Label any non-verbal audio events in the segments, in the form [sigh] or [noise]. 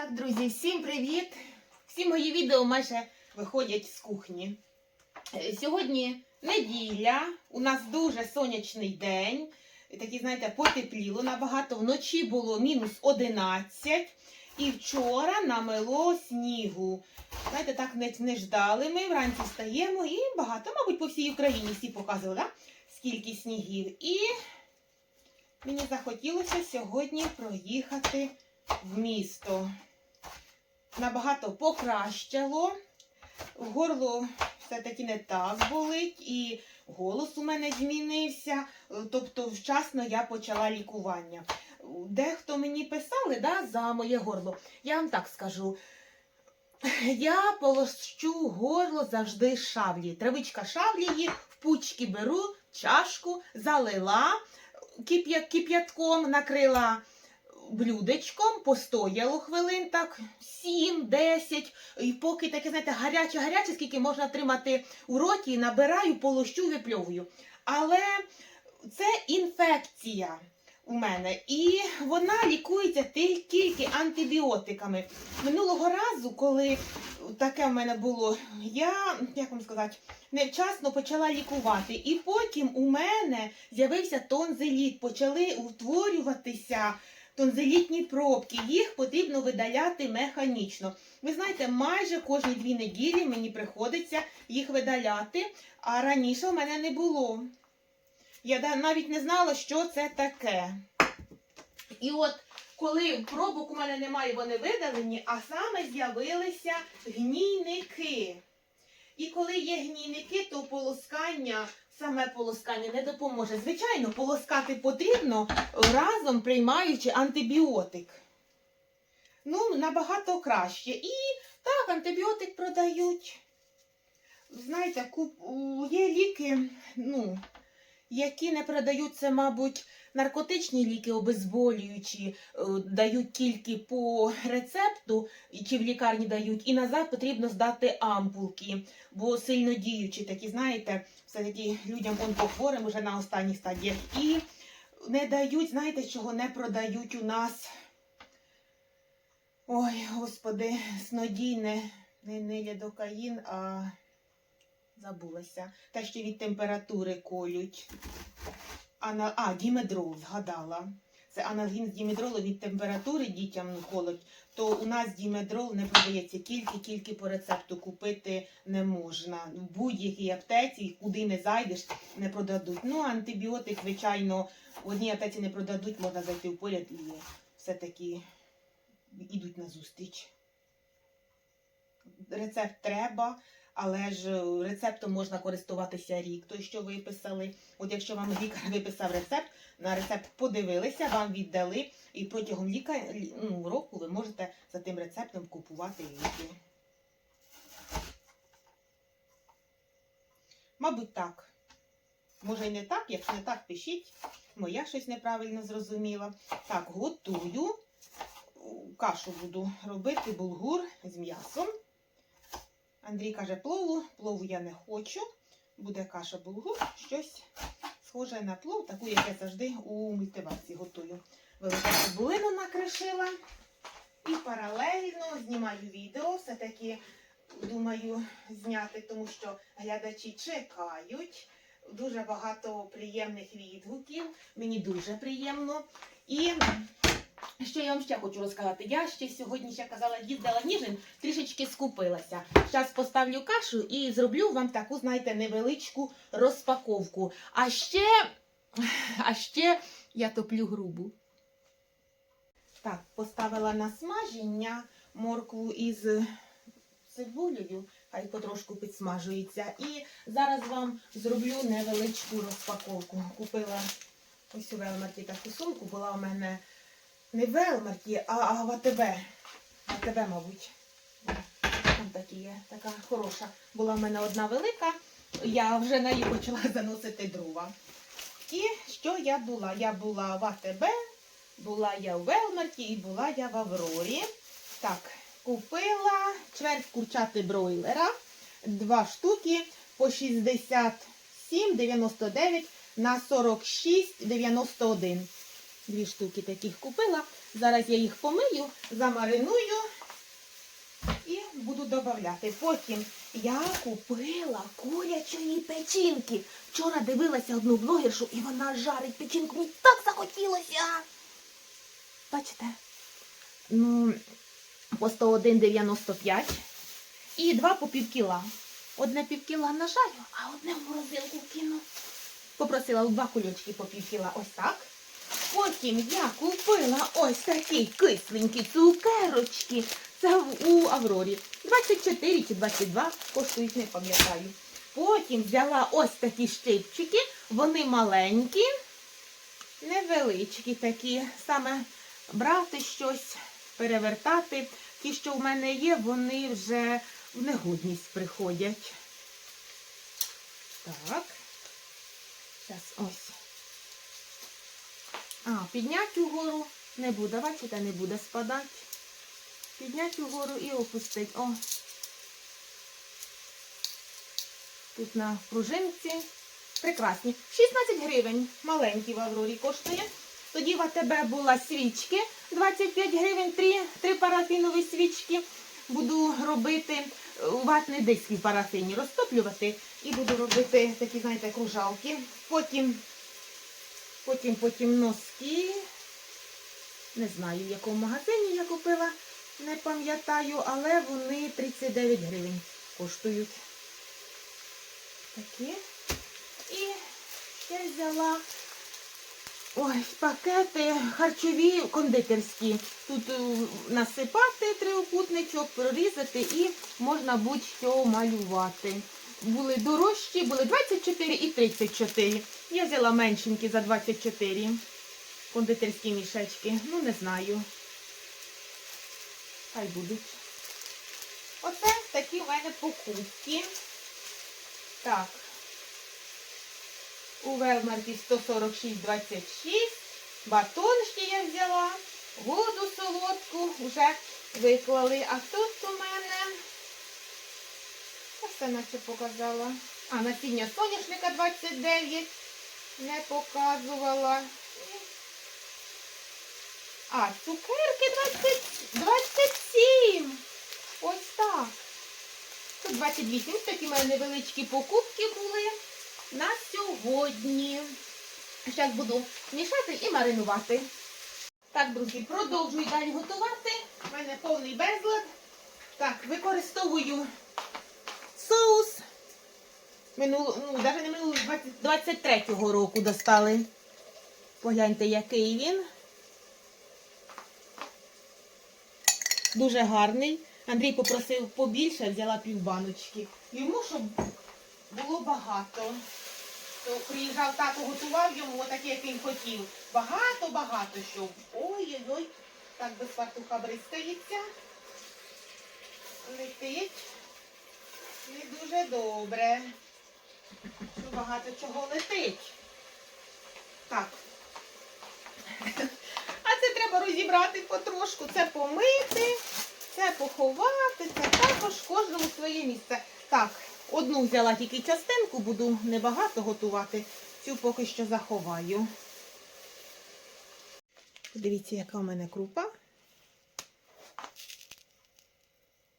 Так, друзі, всім привіт! Всі мої відео майже виходять з кухні. Е, Сьогодні неділя, у нас дуже сонячний день. Такий, знаєте, потепліло набагато. Вночі було мінус 11. І вчора намело снігу. Знаєте, так не, не ждали ми. Вранці встаємо і багато, мабуть, по всій Україні всі показували, да? скільки снігів. І мені захотілося сьогодні проїхати в місто. Набагато покращало. Горло все-таки не так болить, і голос у мене змінився. Тобто, вчасно я почала лікування. Дехто мені писали да, за моє горло. Я вам так скажу. Я полощу горло завжди шавлі. Травичка шавлії, в пучки беру, чашку, залила кип'ятком, накрила блюдечком, постояло хвилин так 7-10, і поки таке, знаєте, гаряче-гаряче, скільки можна тримати у роті, набираю, полощу, випльовую. Але це інфекція у мене, і вона лікується тільки антибіотиками. Минулого разу, коли таке в мене було, я, як вам сказати, невчасно почала лікувати. І потім у мене з'явився тонзиліт, почали утворюватися тонзилітні пробки. Їх потрібно видаляти механічно. Ви знаєте, майже кожні дві неділі мені приходиться їх видаляти, а раніше в мене не було. Я навіть не знала, що це таке. І от коли пробок у мене немає, вони видалені, а саме з'явилися гнійники. І коли є гнійники, то полоскання, саме полоскання не допоможе. Звичайно, полоскати потрібно разом приймаючи антибіотик. Ну, набагато краще. І так, антибіотик продають. Знаєте, куп... є ліки, ну, які не продаються, мабуть, наркотичні ліки, обезболюючі, е, дають тільки по рецепту, чи в лікарні дають, і назад потрібно здати ампулки, бо сильно діючі такі, знаєте, все-таки людям онкохворим вже на останніх стадіях. І не дають, знаєте, чого не продають у нас. Ой, господи, снодійне, не, не лядокаїн, а забулася. Те, що від температури колють. Ана... А, дімедрол, згадала. Це аналгін з дімедролу від температури дітям колоть, то у нас дімедрол не продається тільки, тільки по рецепту купити не можна. В будь-якій аптеці, куди не зайдеш, не продадуть. Ну, антибіотик, звичайно, в одній аптеці не продадуть, можна зайти в поряд і все-таки ідуть на зустріч. Рецепт треба, але ж рецептом можна користуватися рік, той, що виписали. От якщо вам лікар [laughs] виписав рецепт, на рецепт подивилися, вам віддали, і протягом ліка, ну, року ви можете за тим рецептом купувати ліки. Мабуть, так. Може і не так, якщо не так, пишіть. Моя щось неправильно зрозуміла. Так, готую. Кашу буду робити булгур з м'ясом. Андрій каже, плову. Плову я не хочу. Буде каша булгур, щось схоже на плов, таку, як я завжди у мультиварці готую. Велику цибулину накришила. І паралельно знімаю відео. Все-таки думаю зняти, тому що глядачі чекають. Дуже багато приємних відгуків. Мені дуже приємно. І що я вам ще хочу розказати? Я ще сьогодні ще казала, їздила ніжин, трішечки скупилася. Зараз поставлю кашу і зроблю вам таку, знаєте, невеличку розпаковку. А ще, а ще я топлю грубу. Так, поставила на смаження моркву із цибулею, хай потрошку підсмажується. І зараз вам зроблю невеличку розпаковку. Купила ось у Велмарті таку сумку, була у мене не в Велмарті, а, а в АТБ. АТБ, мабуть. Там такі є, така хороша. Була в мене одна велика, я вже на її почала [laughs] заносити дрова. І що я була? Я була в АТБ, була я в Велмарті і була я в Аврорі. Так, купила чверть курчати бройлера, два штуки по 67,99 на 46,91. Дві штуки таких купила. Зараз я їх помию, замариную і буду додавати. Потім я купила курячої печінки. Вчора дивилася одну блогершу і вона жарить печінку. Мені так захотілося. Бачите? Ну, по 101,95 і два по пів кіла. Одне пів кіла нажарю, а одне в морозилку кину. Попросила два кульочки по пів кіла. Ось так. Потім я купила ось такі кисленькі цукерочки. Це у Аврорі. 24 чи 22 коштують, не пам'ятаю. Потім взяла ось такі щипчики. Вони маленькі, невеличкі такі. Саме брати щось, перевертати. Ті, що в мене є, вони вже в негодність приходять. Так. Зараз ось. А, піднять угору не буде, бачите, не буде спадати. Піднять угору і опустить. О. Тут на пружинці. Прекрасні. 16 гривень. Маленькі в Аврорі коштує. Тоді в АТБ була свічки. 25 гривень, 3, 3 парафінові свічки. Буду робити е, ватний диск в парафіні, розтоплювати. І буду робити такі, знаєте, кружалки. Потім Потім, потім носки. Не знаю, в якому магазині я купила, не пам'ятаю, але вони 39 гривень коштують. Такі. І ще взяла ось пакети харчові кондитерські. Тут е, насипати трикутничок, прорізати і можна будь-що малювати. Були дорожчі, були 24 і 34. Я взяла меншенькі за 24 кондитерські мішечки. Ну, не знаю. Хай будуть. Оце такі в мене покупки. Так. У Велмарті 146,26. Батон ще я взяла. Воду солодку вже виклали. А тут у мене все наче показала. А, насіння соняшника 29 не показувала. А, цукерки 20, 27. Ось так. Тут 28. Ось такі мене невеличкі покупки були на сьогодні. Зараз буду мішати і маринувати. Так, друзі, продовжую далі готувати. У мене повний безлад. Так, використовую соус. Минуло, ну, навіть не минулого, 23-го року достали. Погляньте, який він. Дуже гарний. Андрій попросив побільше, взяла півбаночки. Йому, щоб було багато. То приїжджав тато, готував йому отаке, як він хотів. Багато-багато щоб. Ой-ой-ой, так без фартуха бризкається. Летить. Не дуже добре. Що багато чого летить. Так. [laughs] А це треба розібрати потрошку. Це помити, це поховати, це також кожному своє місце. Так, одну взяла тільки частинку, буду небагато готувати. Цю поки що заховаю. Дивіться, яка у мене крупа.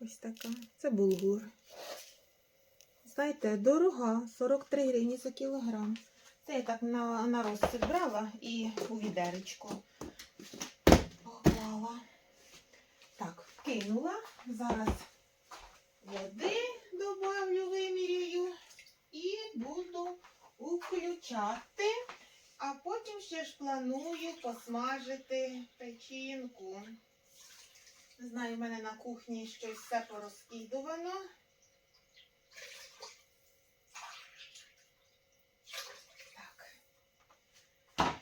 Ось така. Це булгур. Знаєте, дорога, 43 гривні за кілограм. Це я так на, на розсип брала і у відеречко поклала. Так, кинула. Зараз води добавлю, вимірюю і буду включати. А потім ще ж планую посмажити печінку. Знаю, в мене на кухні щось все порозкидувано. Так.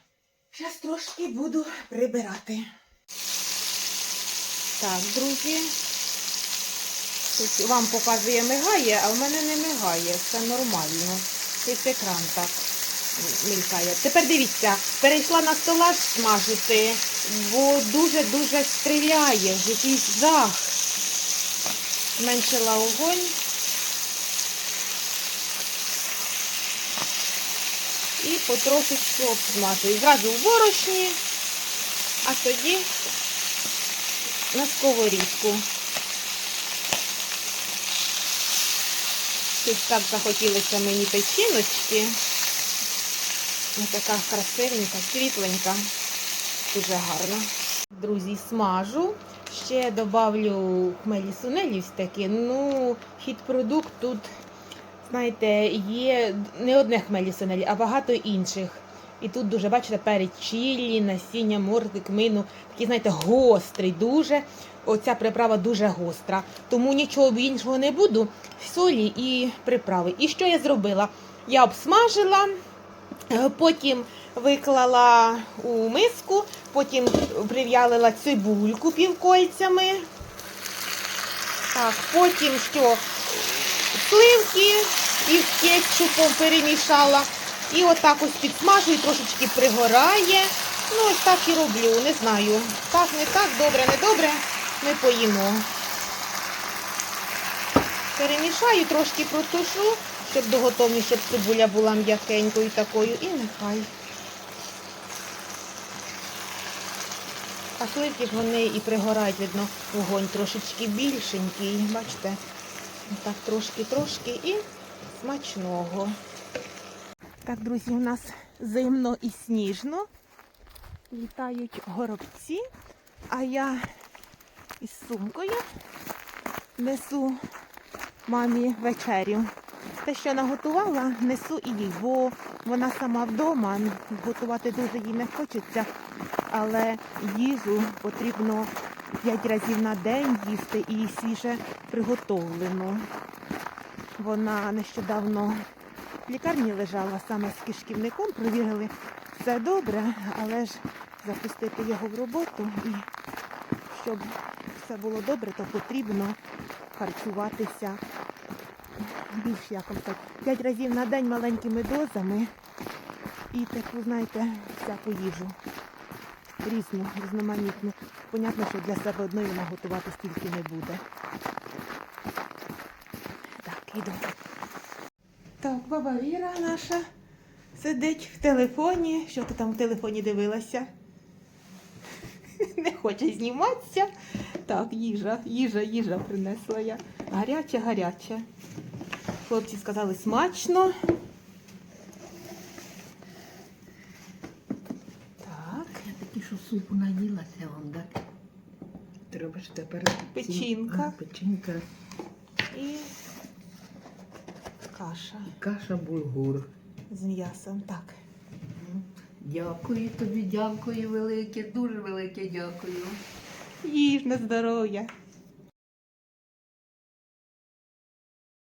Зараз трошки буду прибирати. Так, друзі. Тут вам показує мигає, а в мене не мигає. Все нормально. Тільки екран так мількає. Тепер дивіться, перейшла на столаж смажити, бо дуже-дуже стріляє, якийсь жах. Зменшила огонь. І потрошечку обсмажую. Зразу в борошні А тоді на сковорідку. Тут так захотілося мені печіночки. Ось така красивенька, світленька. Дуже гарна. Друзі, смажу. Ще добавлю хмелі сунелі такі. Ну, хід-продукт тут, знаєте, є не одне хмелі сунелі, а багато інших. І тут дуже, бачите, перець чилі, насіння, моркви, кмину. Такий, знаєте, гострий дуже. Оця приправа дуже гостра. Тому нічого іншого не буду. Солі і приправи. І що я зробила? Я обсмажила, е, потім виклала у миску, потім прив'ялила цибульку півкольцями. Так, потім що? Сливки із кетчупом перемішала. І отак ось підсмажую, трошечки пригорає. Ну, ось так і роблю, не знаю. Так, не так, добре, не добре, ми поїмо. Перемішаю, трошки протушу, щоб до готовні, щоб цибуля була м'якенькою такою. І нехай. А сливки ж вони і пригорають, видно, вогонь трошечки більшенький. Бачите? Так трошки-трошки і смачного. Так, друзі, у нас зимно і сніжно. Літають горобці, а я із сумкою несу мамі вечерю. Те, що наготувала, несу і їй, бо вона сама вдома. Готувати дуже їй не хочеться, але їжу потрібно 5 разів на день їсти і свіже приготовлену. Вона нещодавно в лікарні лежала саме з кишківником, провірили все добре, але ж запустити його в роботу і щоб все було добре, то потрібно харчуватися більш якось. П'ять разів на день маленькими дозами і таку, знаєте, всяку їжу. Різну, різноманітну. Понятно, що для себе одної вона готувати стільки не буде. Так, іду. Так, баба Віра наша сидить в телефоні. Що ти там в телефоні дивилася? Не хоче зніматися. Так, їжа, їжа, їжа принесла я. Гаряча, гаряча. Хлопці сказали смачно. Так, Я таки, що супу наїлася вам, так? Треба ж тепер Печінка. А, печінка, і каша каша булгур. з м'ясом. Так. Дякую тобі, дякую велике, дуже велике дякую. Їж на здоров'я.